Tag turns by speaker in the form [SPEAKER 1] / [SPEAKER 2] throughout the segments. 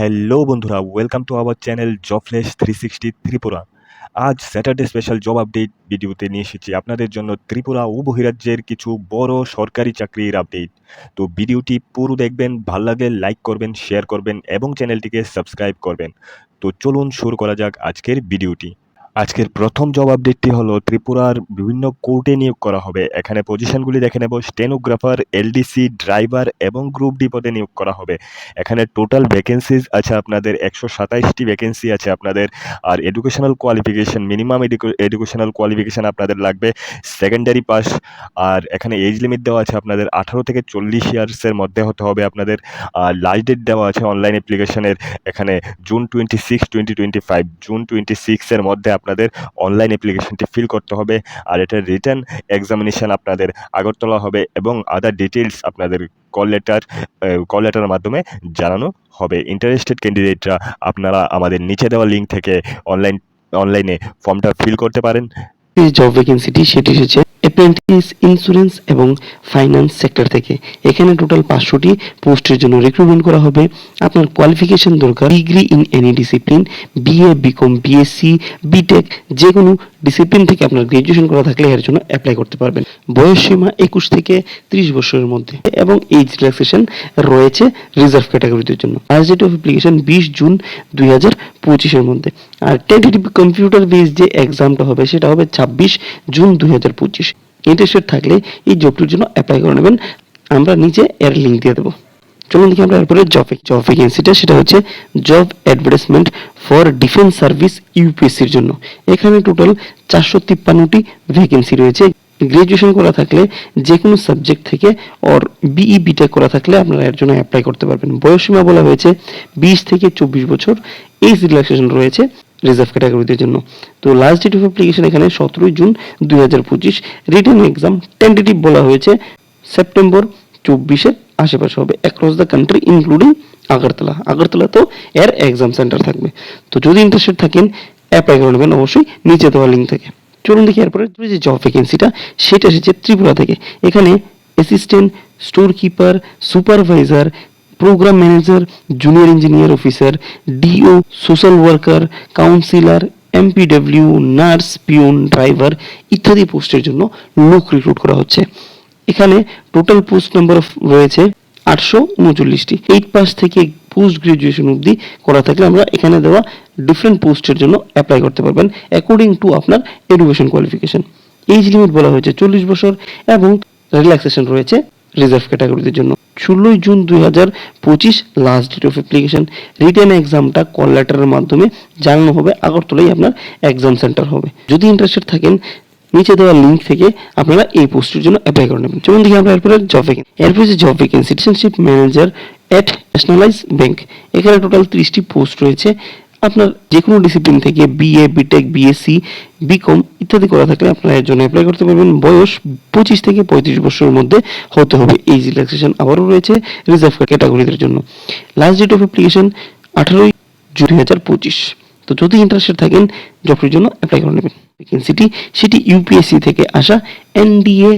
[SPEAKER 1] Hello বন্ধুরা welcome to our channel job flash three sixty Tripura. আজ Saturday special job update ভিডিওতে নিয়ে এসেছি। আপনাদের জন্য ত্রিপুরা ও বহিরাজ্যের কিছু বড় সরকারি চাকরির আপডেট তো ভিডিওটি পুরো দেখবেন, ভালো লাগলে লাইক করবেন শেয়ার করবেন এবং চ্যানেলটিকে সাবস্ক্রাইব করবেন। তো চলুন শুরু করা যাক আজকের ভিডিওটি আজকের প্রথম জব আপডেটটি হলো ত্রিপুরার বিভিন্ন কোর্টে নিয়োগ করা হবে। এখানে পজিশনগুলি দেখে নেব। স্টেনোগ্রাফার এলডিসি ড্রাইভার এবং গ্রুপ ডি পদে নিয়োগ করা হবে। এখানে টোটাল ভ্যাকেন্সিজ আছে আপনাদের, একশো সাতাইশটি ভ্যাকেন্সি আছে আপনাদের। আর educational qualification minimum educational qualification আপনাদের লাগবে। সেকেন্ডারি পাস আর এখানে এজ লিমিট দেওয়া আছে আপনাদের, আঠারো থেকে চল্লিশ ইয়ার্সের মধ্যে হতে হবে আপনাদের। আর লাস্ট ডেট দেওয়া আছে অনলাইন অ্যাপ্লিকেশনের এখানে June twenty six twenty twenty five June twenty সিক্সের মধ্যে আপনাদের অনলাইন অ্যাপ্লিকেশনটি ফিল করতে হবে আর এটার রিটার্ন এক্সামিনেশান আপনাদের আগরতলা হবে এবং আদার ডিটেলস আপনাদের কল লেটার কল লেটারের মাধ্যমে জানানো হবে। ইন্টারেস্টেড ক্যান্ডিডেটরা আপনারা আমাদের নিচে দেওয়া লিঙ্ক থেকে অনলাইন অনলাইনে ফর্মটা ফিল করতে পারেন।
[SPEAKER 2] জব ভ্যাকেন্সিটি সেটি এসেছে। অ্যাপ্রেন্টিস ইন্স্যুরেন্স এবং ফাইন্যান্স সেক্টর থেকে। এখানে টোটাল পাঁচশোটি পোস্টের জন্য রিক্রুটমেন্ট করা হবে। আপনার কোয়ালিফিকেশন দরকার। Degree in any discipline BA BCom BSc BTech যে কোনো ডিসিপ্লিন থেকে আপনার গ্রাজুয়েশন করা থাকলে এর জন্য অ্যাপ্লাই করতে পারবেন। বয়স সীমা একুশ থেকে ত্রিশ বছরের মধ্যে এবং এইজ রিল্যাক্সেশন রয়েছে রিজার্ভ ক্যাটাগরিদের জন্য। লাস্ট ডেট অফ অ্যাপ্লিকেশন বিশ জুন দুই হাজার পঁচিশের মধ্যে। আর টেন্টেটিভ কম্পিউটার বেস যে এক্সামটা হবে, সেটা হবে ছাব্বিশ জুন দুই হাজার পঁচিশ। ইন্টারেস্টেড থাকলে এই জবটির জন্য অ্যাপ্লাই করে নেবেন। আমরা নিচে এর লিঙ্ক দিয়ে দেবো। চলুন দেখি আমরা এরপরে জব জব ভ্যাকেন্সিটা সেটা হচ্ছে job advertisement for defence service ইউপিএসসির জন্য। এখানে টোটাল চারশো তিপ্পান্নটি ভ্যাকেন্সি রয়েছে। গ্রাজুয়েশন করা থাকলে যে কোনো সাবজেক্ট থেকে ওর বিই বিটেক করা থাকলে আপনারা এর জন্য অ্যাপ্লাই করতে পারবেন। বয়সসীমা বলা হয়েছে বিশ থেকে চব্বিশ বছর। এজ রিল্যাক্সেশন রয়েছে। রিজার্ভ ক্যাটাগরিদের জন্য। তো লাস্ট ডেট অফ অ্যাপ্লিকেশন এখানে সতেরোই জুন দুই হাজার পঁচিশ রিটার্ন এক্সাম টেন্টেটিভ বলা হয়েছে সেপ্টেম্বর চব্বিশের আশেপাশে হবে across the country including Agartala. Agartala তো এর এক্সাম সেন্টার থাকবে। তো যদি ইন্টারেস্টেড থাকেন অ্যাপ্লাই করে নেবেন অবশ্যই, নিচে দেওয়া লিঙ্ক থেকে। চলুন দেখি এরপরে যে জব ভ্যাকেন্সিটা সেটা এসেছে ত্রিপুরা থেকে। এখানে assistant storekeeper supervisor programme manager junior engineer officer DO social worker counsellor MPW nurse peon driver ইত্যাদি পোস্টের জন্য লোক রিক্রুট করা হচ্ছে। এখানে টোটাল পোস্ট নাম্বার রয়েছে আটশো উনচল্লিশটি। এইট পাস থেকে পোস্ট গ্রাজুয়েশন অবধি করা থাকলে আমরা এখানে দেওয়া ডিফারেন্ট পোস্টের জন্য অ্যাপ্লাই করতে পারবেন অ্যাকর্ডিং টু আপনার এডুকেশন কোয়ালিফিকেশন এইজ লিমিট বলা হয়েছে চল্লিশ বছর এবং রিল্যাক্সেশন রয়েছে রিজার্ভ ক্যাটাগরিদের জন্য। ষোলোই জুন দুই হাজার পঁচিশ last date of application written এক্সামটা কল লেটারের মাধ্যমে জানানো হবে। আগরতলাই আপনার এক্সাম সেন্টার হবে। যদি ইন্টারেস্টেড থাকেন, নিচে দেওয়া লিঙ্ক থেকে আপনারা এই পোস্টের জন্য অ্যাপ্লাই করে নেবেন। যেমন দেখি আমরা এরপরে জব ভ্যাকেন্সি এরপরে যে job vacancy citizenship manager at nationalise bank এখানে টোটাল ত্রিশটি পোস্ট রয়েছে। আপনার যে কোনো ডিসিপ্লিন থেকে বিএ বিটেক বিএসসি বিকম ইত্যাদি করা থাকলে আপনারা এর জন্য অ্যাপ্লাই করতে পারবেন। বয়স পঁচিশ থেকে পঁয়ত্রিশ বছরের মধ্যে হতে হবে। এই রিল্যাক্সেশন আবারও রয়েছে রিজার্ভ ক্যাটাগরিদের জন্য। লাস্ট ডেট অফ অ্যাপ্লিকেশন আঠারোই জুন দুই হাজার পঁচিশ। তো যদি ইন্টারেস্টেড থাকেন জবটির জন্য অ্যাপ্লাই করে নেবেন। ভ্যাকেন্সিটি সেটি ইউপিএসসি থেকে আসা এনডিএ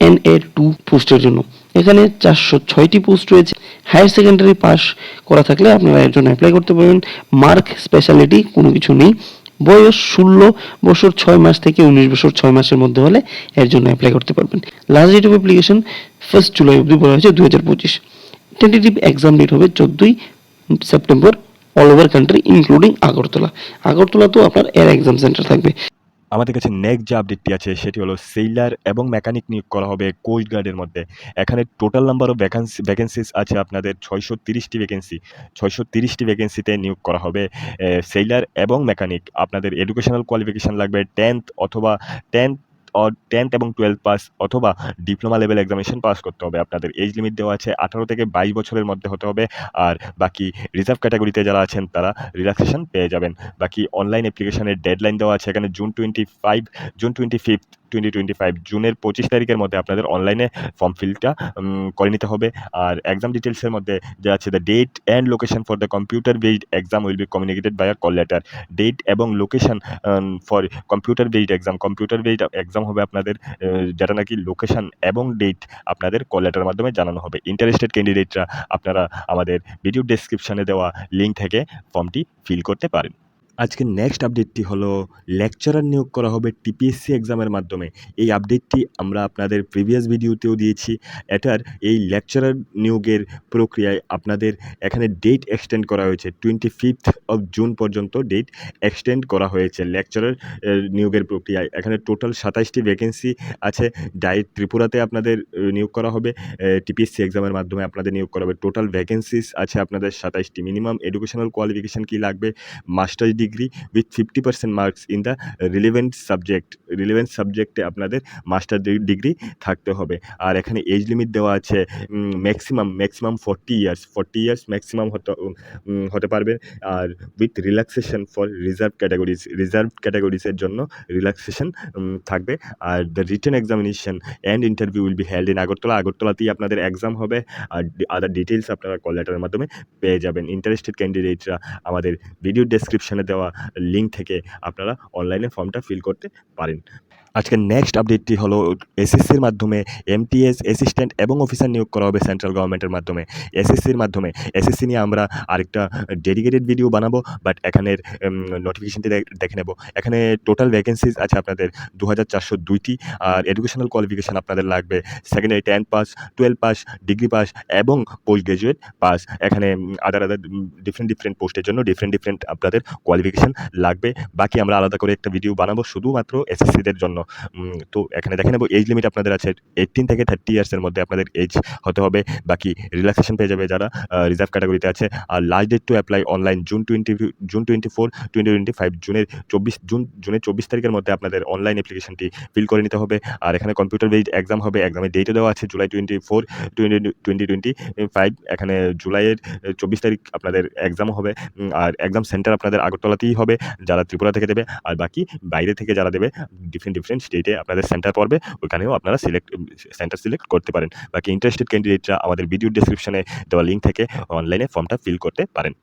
[SPEAKER 2] এন এ টু পোস্টের জন্য। এখানে চারশো ছয়টি পোস্ট রয়েছে। হায়ার সেকেন্ডারি পাস করা থাকলে আপনারা এর জন্য অ্যাপ্লাই করতে পারবেন। মার্ক স্পেশালিটি কোনো কিছু নেই। বয়স ষোলো বছর ছয় মাস থেকে উনিশ বছর ছয় মাসের মধ্যে হলে এর জন্য অ্যাপ্লাই করতে পারবেন। Last date of application first July অবধি বলা হয়েছে দুই হাজার পঁচিশ। টেন্টেটিভ এক্সাম ডেট হবে চোদ্দোই September all over country including Agartala. Agartala তো আপনার এর এক্সাম সেন্টার থাকবে।
[SPEAKER 1] আমাদের কাছে নেক্সট যে আপডেটটি আছে, সেটি হলো সেইলার এবং মেকানিক নিয়োগ করা হবে কোস্ট গার্ডের মধ্যে। এখানে total number of vacancy vacancies আছে আপনাদের ছয়শো তিরিশটি ভ্যাকেন্সি ছয়শো তিরিশটি ভ্যাকেন্সিতে নিয়োগ করা হবে সেইলার এবং মেকানিক আপনাদের এডুকেশনাল কোয়ালিফিকেশান লাগবে টেন্থ অথবা টেন্থ টেন্থ এবং টুয়েলভ পাস অথবা ডিপ্লোমা লেভেল এক্সামিনেশন পাস করতে হবে। আপনাদের এজ লিমিট দেওয়া আছে আঠারো থেকে বাইশ বছরের মধ্যে হতে হবে আর বাকি রিজার্ভ ক্যাটাগরিতে যারা আছেন তারা রিল্যাক্সেশন পেয়ে যাবেন। বাকি অনলাইন অ্যাপ্লিকেশনের ডেডলাইন দেওয়া আছে এখানে June twenty five June twenty fifth twenty twenty five জুনের পঁচিশ তারিখের মধ্যে আপনাদের অনলাইনে ফর্ম ফিলটা করে নিতে হবে। আর এক্সাম ডিটেলসের মধ্যে যা আছে the date and location for the computer based exam will be communicated by a call letter date এবং location for computer based exam computer based exam হবে আপনাদের যেটা নাকি লোকেশন এবং ডেট আপনাদের কল লেটারের মাধ্যমে জানানো হবে। ইন্টারেস্টেড ক্যান্ডিডেটরা আপনারা আমাদের ভিডিও ডেসক্রিপশনে দেওয়া লিঙ্ক থেকে ফর্মটি ফিল করতে পারেন। আজকে নেক্সট আপডেটটি হলো লেকচারার নিয়োগ করা হবে টিপিএসসি এক্সামের মাধ্যমে। এই আপডেটটি আমরা আপনাদের প্রিভিয়াস ভিডিওতেও দিয়েছি। এটার এই লেকচারার নিয়োগের প্রক্রিয়ায় আপনাদের এখানে ডেট এক্সটেন্ড করা হয়েছে। টোয়েন্টি ফিফথ অফ জুন পর্যন্ত ডেট এক্সটেন্ড করা হয়েছে লেকচারার নিয়োগের প্রক্রিয়ায়। এখানে টোটাল সাতাইশটি ভ্যাকেন্সি আছে। ডাই ত্রিপুরাতে আপনাদের নিয়োগ করা হবে। টিপিএসসি এক্সামের মাধ্যমে আপনাদের নিয়োগ করা হবে। টোটাল ভ্যাকেন্সিস আছে আপনাদের সাতাইশটি। মিনিমাম এডুকেশনাল কোয়ালিফিকেশান কী লাগবে? Masters with fifty percent marks in the relevant subject relevant সাবজেক্টে আপনাদের মাস্টার ডিগ্রি থাকতে হবে। আর এখানে এজ লিমিট দেওয়া আছে maximum maximum forty years forty years maximum হতে হতে পারবে। আর with relaxation for reserve categories reserve ক্যাটাগরিজের জন্য রিল্যাক্সেশন থাকবে। আর the written examination and interview will be held in Agartala. আগরতলাতেই আপনাদের এক্সাম হবে। আর আদার ডিটেলস আপনারা কল লেটারের মাধ্যমে পেয়ে যাবেন। ইন্টারেস্টেড ক্যান্ডিডেটরা আমাদের ভিডিও ডেসক্রিপশনে দেওয়া লিঙ্ক থেকে আপনারা অনলাইনে ফর্মটা ফিল করতে পারেন। আজকের নেক্সট আপডেটটি হলো এসএসসির মাধ্যমে এমটিএস অ্যাসিস্ট্যান্ট এবং অফিসার নিয়োগ করা হবে সেন্ট্রাল গভর্নমেন্টের মাধ্যমে। এসএসসির মাধ্যমে। এসএসসি নিয়ে আমরা আরেকটা ডেডিকেটেড ভিডিও বানাবো বাট এখানের নোটিফিকেশনটি দেখে নেব। এখানে টোটাল ভ্যাকেন্সিজ আছে আপনাদের দু হাজার চারশো দুইটি, আর এডুকেশনাল কোয়ালিফিকেশান আপনাদের লাগবে secondary ten pass twelve pass degree pass এবং পোস্ট গ্রাজুয়েট পাস এখানে আদার আদার ডিফারেন্ট ডিফারেন্ট পোস্টের জন্য ডিফারেন্ট ডিফারেন্ট আপনাদের কোয়ালিফিকেশান লাগবে। বাকি আমরা আলাদা করে একটা ভিডিও বানাবো, শুধুমাত্র এসএসসিদের জন্য। তো এখানে দেখে নেব এজ লিমিট আপনাদের আছে এইটিন থেকে থার্টি ইয়ার্সের মধ্যে আপনাদের এজ হতে হবে। বাকি রিল্যাক্সেশন পেয়ে যাবে যারা রিজার্ভ ক্যাটাগরিতে আছে। আর last date to apply online June twenty June twenty four twenty twenty five জুনের চব্বিশ জুন জুনের চব্বিশ তারিখের মধ্যে আপনাদের অনলাইন অ্যাপ্লিকেশনটি ফিল করে নিতে হবে। আর এখানে কম্পিউটার বেসড এক্সাম হবে এক্সামের ডেটও দেওয়া আছে July twenty four twenty twenty twenty five এখানে জুলাইয়ের চব্বিশ তারিখ আপনাদের এক্সাম হবে। আর এক্সাম সেন্টার আপনাদের আগরতলাতেই হবে, যারা ত্রিপুরা থেকে দেবে। আর বাকি বাইরে থেকে যারা দেবে ডিফারেন্ট ডিফারেন্ট স্টেটে আপনাদের সেন্টার পড়বে, ওখানেও আপনারা সিলেক্ট সেন্টার সিলেক্ট করতে পারেন। বাকি ইন্টারেস্টেড ক্যান্ডিডেটরা আমাদের ভিডিও ডিসক্রিপশনে দেওয়া লিঙ্ক থেকে অনলাইনে ফর্মটা ফিল করতে পারেন।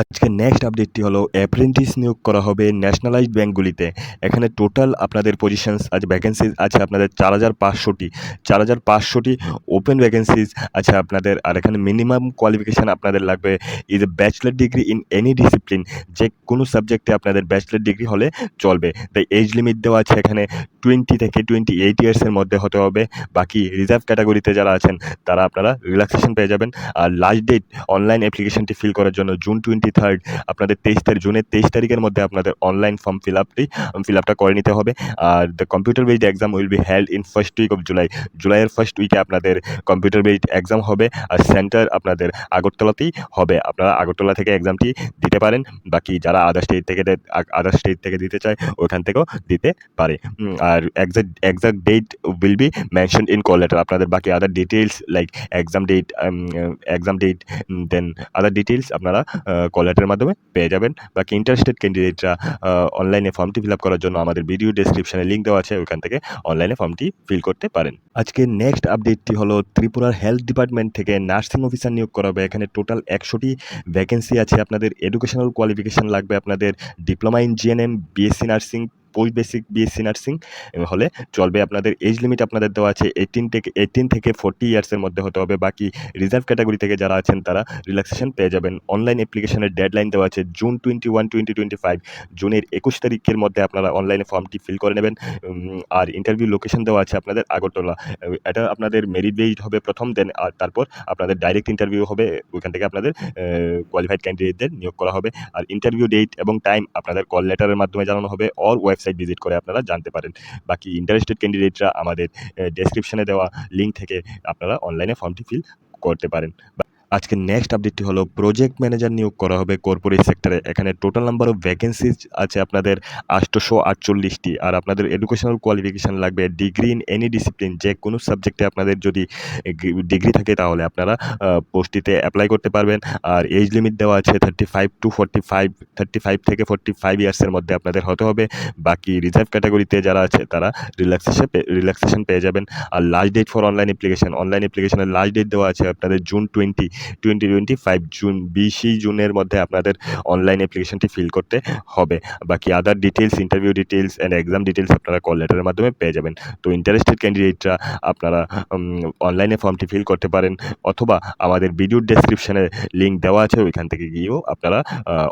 [SPEAKER 1] আজকে নেক্সট আপডেটটি হলো অ্যাপ্রেন্টিস নিয়োগ করা হবে ন্যাশনালাইজড ব্যাঙ্কগুলিতে। এখানে টোটাল আপনাদের পজিশনস আছে ভ্যাকেন্সিজ আছে আপনাদের চার হাজার পাঁচশোটি। চার হাজার পাঁচশোটি ওপেন ভ্যাকেন্সিজ আছে আপনাদের, আর এখানে মিনিমাম কোয়ালিফিকেশান আপনাদের লাগবে is bachelor degree in any discipline যে কোনো সাবজেক্টে আপনাদের ব্যাচেলার ডিগ্রি হলে চলবে। তাই এজ লিমিট দেওয়া আছে এখানে টোয়েন্টি থেকে টোয়েন্টি এইট ইয়ার্সের মধ্যে হতে হবে। বাকি রিজার্ভ ক্যাটাগরিতে যারা আছেন, তারা আপনারা রিল্যাক্সেশন পেয়ে যাবেন। আর লাস্ট ডেট অনলাইন অ্যাপ্লিকেশনটি ফিল করার জন্য জুন টোয়েন্টি থার্ড আপনাদের তেইশ তারিখ জুনের তেইশ তারিখের মধ্যে আপনাদের অনলাইন ফর্ম ফিল আপটি ফিল আপটা করে নিতে হবে। আর the computer based exam will be held in first week of July জুলাইয়ের ফার্স্ট উইকে আপনাদের কম্পিউটার বেসড এক্সাম হবে, আর সেন্টার আপনাদের আগরতলাতেই হবে। আপনারা আগরতলা থেকে এক্সামটি দিতে পারেন, বাকি যারা আদার স্টেট থেকে আদার স্টেট থেকে দিতে চায় ওইখান থেকেও দিতে পারে। আর exact exact date will be mention in call letter আপনাদের বাকি other details like exam date exam date then other details আপনারা কল লেটারের মাধ্যমে পেয়ে যাবেন। বাকি ইন্টারেস্টেড ক্যান্ডিডেটরা অনলাইনে ফর্মটি ফিল আপ করার জন্য আমাদের ভিডিও ডিসক্রিপশানে লিঙ্ক দেওয়া আছে, ওখান থেকে অনলাইনে ফর্মটি ফিল করতে পারেন। আজকে নেক্সট আপডেটটি হলো ত্রিপুরার হেলথ ডিপার্টমেন্ট থেকে নার্সিং অফিসার নিয়োগ করা হবে। এখানে টোটাল একশোটি ভ্যাকেন্সি আছে। আপনাদের এডুকেশনাল কোয়ালিফিকেশান লাগবে। আপনাদের diploma in GNM BSc nursing post basic BSc nursing হলে চলবে আপনাদের এজ লিমিট আপনাদের দেওয়া আছে এইটিন থেকে এইটিন থেকে ফোর্টি ইয়ার্সের মধ্যে হতে হবে। বাকি রিজার্ভ ক্যাটাগরি থেকে যারা আছেন তারা রিল্যাক্সেশন পেয়ে যাবেন। অনলাইন অ্যাপ্লিকেশনের ডেডলাইন দেওয়া আছে June twenty one twenty twenty five জুনের একুশ তারিখের মধ্যে আপনারা অনলাইনে ফর্মটি ফিল করে নেবেন। আর ইন্টারভিউ লোকেশন দেওয়া আছে আপনাদের আগরতলা। এটা আপনাদের মেরিট বেসড হবে প্রথম দেন আর তারপর আপনাদের ডাইরেক্ট ইন্টারভিউ হবে। ওইখান থেকে আপনাদের কোয়ালিফাইড ক্যান্ডিডেটদের নিয়োগ করা হবে। আর ইন্টারভিউ ডেট এবং টাইম আপনাদের কল লেটারের মাধ্যমে জানানো হবে। অর ওয়েবসাইট ভিজিট করে আপনারা জানতে পারেন। বাকি ইন্টারেস্টেড ক্যান্ডিডেটরা আমাদের ডেসক্রিপশনে দেওয়া লিঙ্ক থেকে আপনারা অনলাইনে ফর্মটি ফিল করতে পারেন। আজকের নেক্সট আপডেটটি হলো প্রজেক্ট ম্যানেজার নিয়োগ করা হবে কর্পোরেট সেক্টরে এখানে টোটাল নাম্বার অফ ভ্যাকেন্সিজ আছে আপনাদের আটশোশো আটচল্লিশটি। আর আপনাদের এডুকেশনাল কোয়ালিফিকেশান লাগবে ডিগ্রি ইন এনি ডিসিপ্লিন যে কোনো সাবজেক্টে আপনাদের যদি ডিগ্রি থাকে তাহলে আপনারা পোস্টটিতে অ্যাপ্লাই করতে পারবেন। আর এজ লিমিট দেওয়া আছে thirty five to forty five thirty five থেকে ফোর্টি ফাইভ ইয়ার্সের মধ্যে আপনাদের হতে হবে। বাকি রিজার্ভ ক্যাটাগরিতে যারা আছে, তারা রিল্যাক্সেশন রিল্যাক্সেশন পেয়ে যাবেন। আর last date for online application online অ্যাপ্লিকেশনের লাস্ট ডেট দেওয়া আছে আপনাদের June twenty twenty twenty five June বিশই জুনের মধ্যে আপনাদের অনলাইন অ্যাপ্লিকেশনটি ফিল করতে হবে। বাকি other details interview details and exam details আপনারা কল লেটারের মাধ্যমে পেয়ে যাবেন। তো ইন্টারেস্টেড ক্যান্ডিডেটরা আপনারা অনলাইনে ফর্মটি ফিল করতে পারেন অথবা আমাদের ভিডিওর ডেসক্রিপশানে লিঙ্ক দেওয়া আছে, ওইখান থেকে গিয়েও আপনারা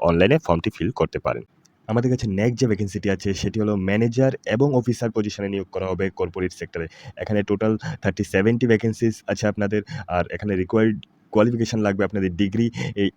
[SPEAKER 1] অনলাইনে ফর্মটি ফিল করতে পারেন। আমাদের কাছে নেক্সট যে ভ্যাকেন্সিটি আছে, সেটি হলো ম্যানেজার এবং অফিসার পজিশনে নিয়োগ করা হবে কর্পোরেট সেক্টরে এখানে টোটাল থার্টি সেভেন্টি ভ্যাকেন্সিস আছে আপনাদের, আর এখানে রিকোয়ার্ড কোয়ালিফিকেশান লাগবে আপনাদের ডিগ্রি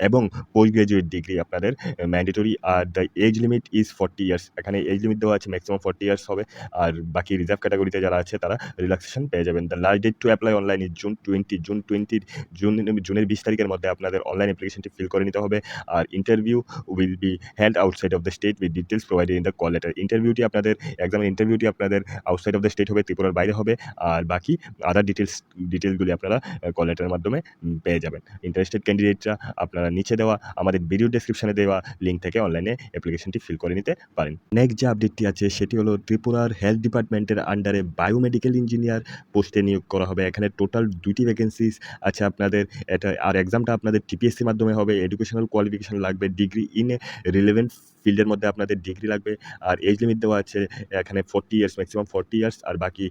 [SPEAKER 1] এবং পোস্ট গ্রাজুয়েট ডিগ্রি আপনাদের mandatory R the age limit is forty years এখানে এজ লিমিট দেওয়া আছে ম্যাক্সিমাম ফর্টি ইয়ার্স হবে। আর বাকি রিজার্ভ ক্যাটাগরিতে যারা আছে তারা রিল্যাক্সেশন পেয়ে যাবেন। The last date to apply online is June twenty June টোয়েন্টির জুন জুনের বিশ তারিখের মধ্যে আপনাদের অনলাইন অ্যাপ্লিকেশনটি ফিল করে নিতে হবে। আর interview will be hand outside of the state with details provided in the call letter ইন্টারভিউটি আপনাদের এক্সামের ইন্টারভিউটি আপনাদের আউটসাইড অফ দ্য স্টেট হবে ত্রিপুরার বাইরে হবে। আর বাকি আদার ডিটেলস ডিটেলসগুলি আপনারা কল লেটারের মাধ্যমে উম, যাবেন। ইন্টারেস্টেড ক্যান্ডিডেটরা আপনারা নিচে দেওয়া আমাদের ভিডিও ডিসক্রিপশানে দেওয়া লিঙ্ক থেকে অনলাইনে অ্যাপ্লিকেশনটি ফিল করে নিতে পারেন। নেক্সট যে আপডেটটি আছে, সেটি হলো ত্রিপুরার হেলথ ডিপার্টমেন্টের আন্ডারে বায়োমেডিক্যাল ইঞ্জিনিয়ার পোস্টে নিয়োগ করা হবে। এখানে টোটাল দুটি ভ্যাকেন্সিস আছে আপনাদের। এটা আর এক্সামটা আপনাদের টিপিএসসির মাধ্যমে হবে। এডুকেশনাল কোয়ালিফিকেশান লাগবে। ডিগ্রি ইন রিলেভেন্ট ফিল্ডের মধ্যে আপনাদের ডিগ্রি লাগবে, আর এজ লিমিট দেওয়া আছে, এখানে forty years maximum forty years আর বাকি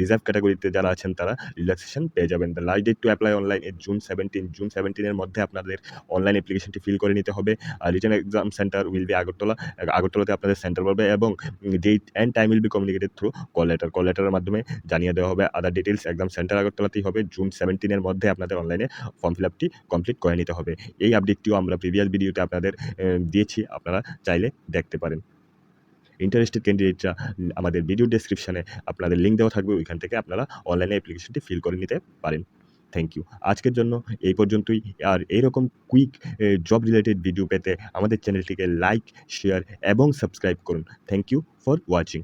[SPEAKER 1] রিজার্ভ ক্যাটাগরিতে যারা আছেন তারা রিল্যাক্সেশন পেয়ে যাবেন। The last date to apply online June seventeen June সেভেন্টিনের মধ্যে আপনাদের অনলাইন অ্যাপ্লিকেশনটি ফিল করে নিতে হবে, আর written exam centre will be Agartala, আগরতলাতে আপনাদের সেন্টার পড়বে এবং date and time will be communicated through call letter call লেটারের মাধ্যমে জানিয়ে দেওয়া হবে আদার ডিটেলস এক্সাম সেন্টার আগরতলাতেই হবে। জুন সেভেন্টিনের মধ্যে আপনাদের অনলাইনে ফর্ম ফিল আপটি কমপ্লিট করে নিতে হবে। এই আপডেটটিও আমরা প্রিভিয়াস ভিডিওতে আপনাদের দিয়েছি। আপনারা চাইলে দেখতে পারেন। ইন্টারেস্টেড ক্যান্ডিডেটরা আমাদের ভিডিও ডেসক্রিপশানে আপনাদের লিঙ্ক দেওয়া থাকবে, ওইখান থেকে আপনারা অনলাইনে অ্যাপ্লিকেশনটি ফিল করে নিতে পারেন। থ্যাংক ইউ আজকের জন্য এই পর্যন্তই। আর এইরকম কুইক জব রিলেটেড ভিডিও পেতে আমাদের চ্যানেলটিকে লাইক শেয়ার এবং সাবস্ক্রাইব করুন। Thank you for watching